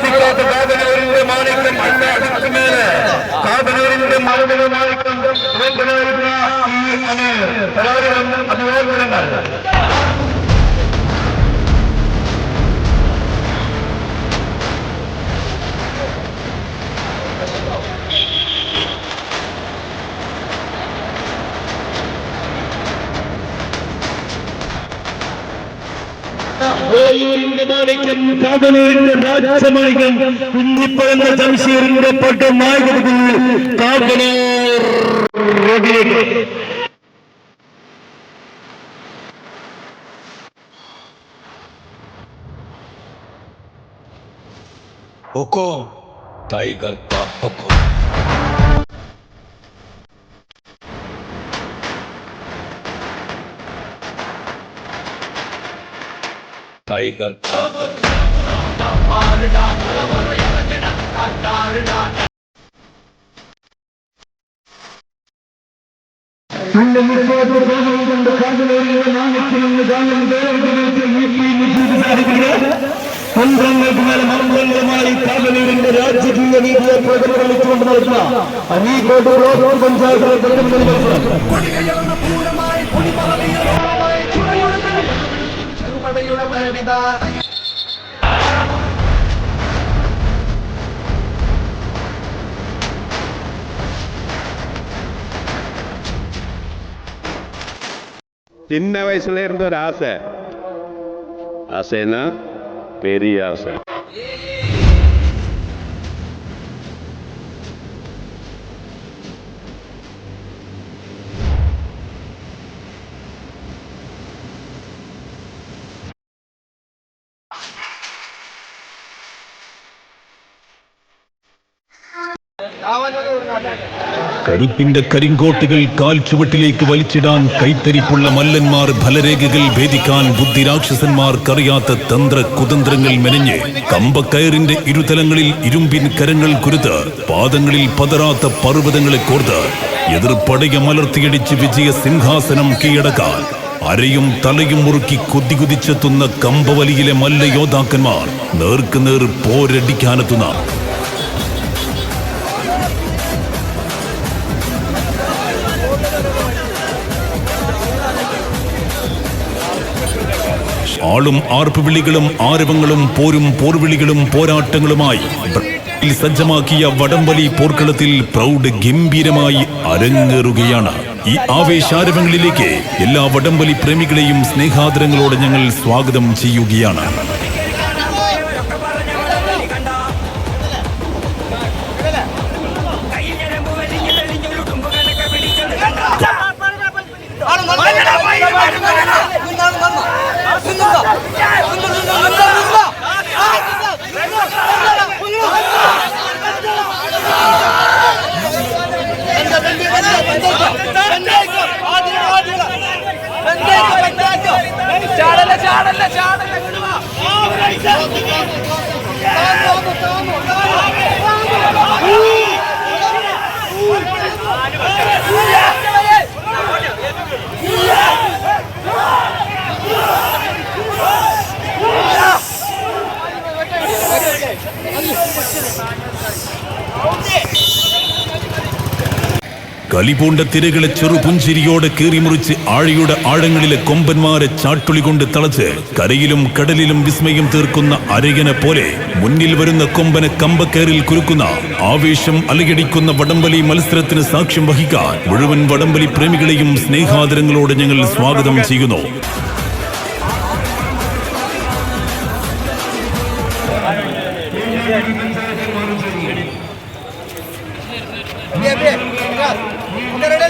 സാധിക്കാത്ത കാതനൂരിന്റെ മാണിക്യം അല്ല അടിച്ചുമേലെ കാതനൂരിന്റെ മാണിക മാണിക്യം ഈ പരാതികളും ഓയൂരിന്റെ മാണിക്യം കാവലൂരിന്റെ രാജമാണിക്യം കുഞ്ഞിപ്പഴന്ന ജംഷീറിന്റെ പട്ടം നായകത്തിൽ കാവലൂർ റോഡിലേക്ക് हुकुम टाइगर का हुकुम ഗാനം മന്ത്രങ്ങൾക്ക് മേലെ മന്ത്രങ്ങളുമായി നീതിയെ നടത്തുന്ന சின்ன வயசுல இருந்த ஒரு ஆசை. ஆசைன்னா பெரிய ஆசை. കരുത്തിന്റെ കരിങ്കോട്ടുകൾ കാൽ ചുവട്ടിലേക്ക് വലിച്ചിടാൻ കൈത്തരിപ്പുള്ള മല്ലന്മാർ ഫലരേഖകൾ ഭേദിക്കാൻ ബുദ്ധിരാക്ഷസന്മാർക്കറിയാത്ത തന്ത്ര കുതന്ത്രങ്ങൾ മെനഞ്ഞ് കമ്പക്കയറിന്റെ ഇരുതലങ്ങളിൽ ഇരുമ്പിൻ കരങ്ങൾ കുരുത്ത് പാദങ്ങളിൽ പതറാത്ത പർവതങ്ങളെ കോർത്ത് എതിർപ്പടയ മലർത്തിയടിച്ച് വിജയ സിംഹാസനം കീഴടക്കാൻ അരയും തലയും മുറുക്കി കുതികുതിച്ചെത്തുന്ന കമ്പവലിയിലെ മല്ല യോദ്ധാക്കന്മാർ നേർക്കുനേർ പോരടിക്കാനെത്തുന്ന ആളും ആർപ്പുവിളികളും ആരവങ്ങളും പോരും പോർവിളികളും പോരാട്ടങ്ങളുമായി സജ്ജമാക്കിയ വടംവലി പോർക്കളത്തിൽ പ്രൗഢ ഗംഭീരമായി അരങ്ങേറുകയാണ്. ഈ ആവേശാരവങ്ങളിലേക്ക് എല്ലാ വടംവലി പ്രേമികളെയും സ്നേഹാദരങ്ങളോടെ ഞങ്ങൾ സ്വാഗതം ചെയ്യുകയാണ്. ചാടല്ല കലിപൂണ്ട തിരകളെ ചെറുപുഞ്ചിരിയോടെ കീറിമുറിച്ച് ആഴിയുടെ ആഴങ്ങളിലെ കൊമ്പന്മാരെ ചാട്ടുളി കൊണ്ട് തളച്ച് കരയിലും കടലിലും വിസ്മയം തീർക്കുന്ന അരയനെ പോലെ മുന്നിൽ വരുന്ന കൊമ്പനെ കമ്പക്കേറിൽ കുരുക്കുന്ന ആവേശം അലയടിക്കുന്ന വടംവലി മത്സരത്തിന് സാക്ഷ്യം വഹിക്കാൻ മുഴുവൻ വടംവലി പ്രേമികളെയും സ്നേഹാദരങ്ങളോടെ ഞങ്ങൾ സ്വാഗതം ചെയ്യുന്നു.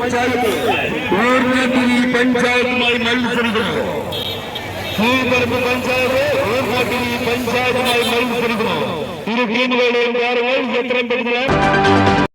பஞ்சாயத்து ஊர்நாட்டில் பஞ்சாயத்துமாய் மருந்து செல்கிறோம். கீழ்பரப்பு பஞ்சாயத்து ஊர்நாட்டில் பஞ்சாயத்துமாய் மருந்து செல்கிறோம். இரு கீழ்வேலை என்றார்கள் எத்திரம் பெறுகிறார்